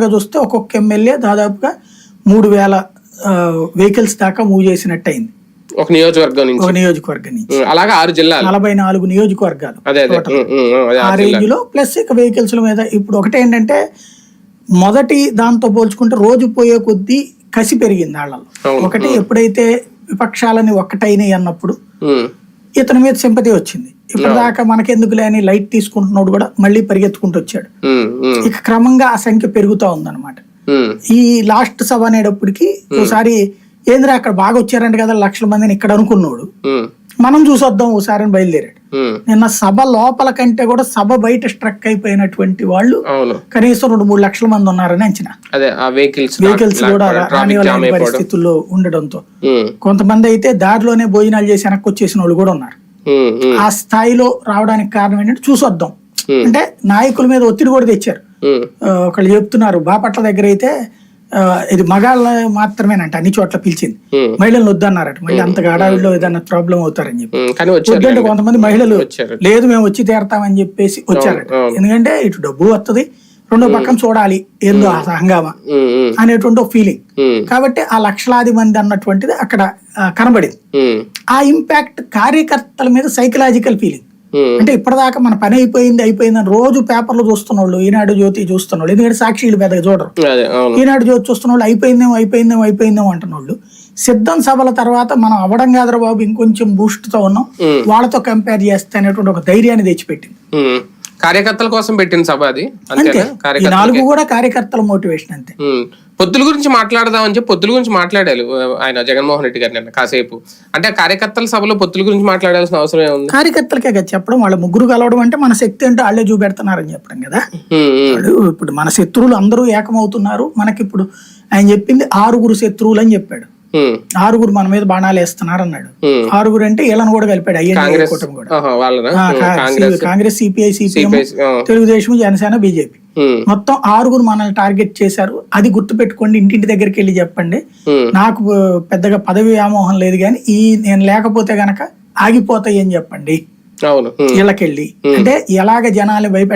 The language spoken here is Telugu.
ఓవరాల్గా చూస్తే ఒక్కొక్క ఎమ్మెల్యే దాదాపుగా మూడు వేల వెహికల్స్ దాకా మూవ్ చేసినట్టు అయింది ఒక నియోజకవర్గం నుంచి. ఒక నియోజకవర్గం నుంచి. అలాగా ఆరు జిల్లాలు. నలభై నాలుగు నియోజకవర్గాలు ఆ రేంజ్లో ప్లస్ ఇక వెహికల్స్ మీద ఇప్పుడు ఒకటి ఏంటంటే మొదటి దాంతో పోల్చుకుంటే రోజు పోయే కొద్దీ కసి పెరిగింది వాళ్ళలో. ఒకటి ఎప్పుడైతే విపక్షాలని ఒక్కటైనాయి అన్నప్పుడు ఇతని మీద సింపతి వచ్చింది. ఇప్పటిదాకా మనకెందుకులే అని లైట్ తీసుకుంటున్నాడు కూడా మళ్ళీ పరిగెత్తుకుంటూ వచ్చాడు. ఉమ్, ఉమ్, ఇక క్రమంగా ఆ సంఖ్య పెరుగుతా ఉందన్నమాట. ఉమ్, ఈ లాస్ట్ సభ అనేటప్పటికి ఒకసారి ఏంద్రా అక్కడ బాగా వచ్చారంట కదా లక్షల మందిని ఇక్కడ అనుకున్నాడు. మనం చూసొద్దాం ఒకసారి అని బయలుదేరాడు. నిన్న సభ లోపల కంటే కూడా సభ బయట స్ట్రక్ అయిపోయినటువంటి వాళ్ళు కనీసం రెండు మూడు లక్షల మంది ఉన్నారని అంచనా. వెహికల్స్ కూడా రానివ్వలేని పరిస్థితుల్లో ఉండడంతో. కొంతమంది అయితే దారిలోనే భోజనాలు చేసి వెనక్కి వచ్చేసిన వాళ్ళు కూడా ఉన్నారు. ఆ స్థాయిలో రావడానికి కారణం ఏంటంటే చూసొద్దాం. Hmm. అంటే నాయకుల మీద ఒత్తిడి కూడా తెచ్చారు. ఒకళ్ళు చెప్తున్నారు బాపట్ల దగ్గర అయితే ఇది మగాళ్ళ మాత్రమేనంట అన్ని చోట్ల పిలిచింది. మహిళలు వద్దన్నారట. మళ్ళీ అంత హడావిడిలో ఏదైనా ప్రాబ్లం అవుతారని చెప్పి. వద్దంటే కొంతమంది మహిళలు లేదు మేము వచ్చి తీరతామని చెప్పేసి వచ్చారట. ఎందుకంటే ఇటు డబ్బు వస్తది రెండో పక్కన చూడాలి ఏందో ఆ హంగామా అనేటువంటి ఫీలింగ్ కాబట్టి ఆ లక్షలాది మంది అన్నటువంటిది అక్కడ కనబడింది. ఆ ఇంపాక్ట్ కార్యకర్తల మీద సైకలాజికల్ ఫీలింగ్ అంటే ఇప్పటిదాకా మన పని అయిపోయింది అయిపోయింది అని రోజు పేపర్లు చూస్తున్న వాళ్ళు ఈనాడు జ్యోతి చూస్తున్న వాళ్ళు ఎందుకంటే సాక్షిలు పెద్దగా చూడరు. ఈనాడు జ్యోతి చూస్తున్న వాళ్ళు అయిపోయిందేమో అయిపోయిందేమో అయిపోయిందేమో అంటున్న వాళ్ళు సిద్ధం సభల తర్వాత మనం అవ్వడం కాదురా బాబు ఇంకొంచెం బూస్ట్తో ఉన్నాం. వాళ్ళతో కంపేర్ చేస్తే అనేటువంటి ఒక ధైర్యాన్ని తెచ్చిపెట్టింది. కార్యకర్తల కోసం పెట్టిన సభ అది. అంతే. నాలుగు కూడా కార్యకర్తల మోటివేషన్ అంతే. పొత్తుల గురించి మాట్లాడదామని చెప్పి పొత్తుల గురించి మాట్లాడారు ఆయన జగన్మోహన్ రెడ్డి గారు నిన్న కాసేపు. అంటే కార్యకర్తల సభలో పొత్తుల గురించి మాట్లాడాల్సిన అవసరం ఏముంది? కార్యకర్తలకే కదా చెప్పడం. వాళ్ళ ముగ్గురు కలవడం అంటే మన శక్తి అంటే వాళ్ళే చూపెడుతున్నారని చెప్పడం కదా. ఇప్పుడు మన శత్రువులు అందరూ ఏకమవుతున్నారు. మనకి ఇప్పుడు ఆయన చెప్పింది ఆరుగురు శత్రువులు అని చెప్పాడు. ఆరుగురు మన మీద బాణాలు వేస్తున్నారు అన్నాడు. ఆరుగురు అంటే వీళ్ళని కూడా కలిపాడు అయ్యే కూటమి కూడా. Congress. CPI CPM Telugu Desam Janasena BJP. మొత్తం ఆరుగురు మనల్ని టార్గెట్ చేశారు. అది గుర్తు పెట్టుకోండి ఇంటింటి దగ్గరికి వెళ్ళి చెప్పండి. నాకు పెద్దగా పదవి వ్యామోహం లేదు కానీ ఈ నేను లేకపోతే గనక ఆగిపోతాయి అని చెప్పండి. వీళ్ళకెళ్ళి. అంటే ఎలాగ జనాలు భయపెట్టాలి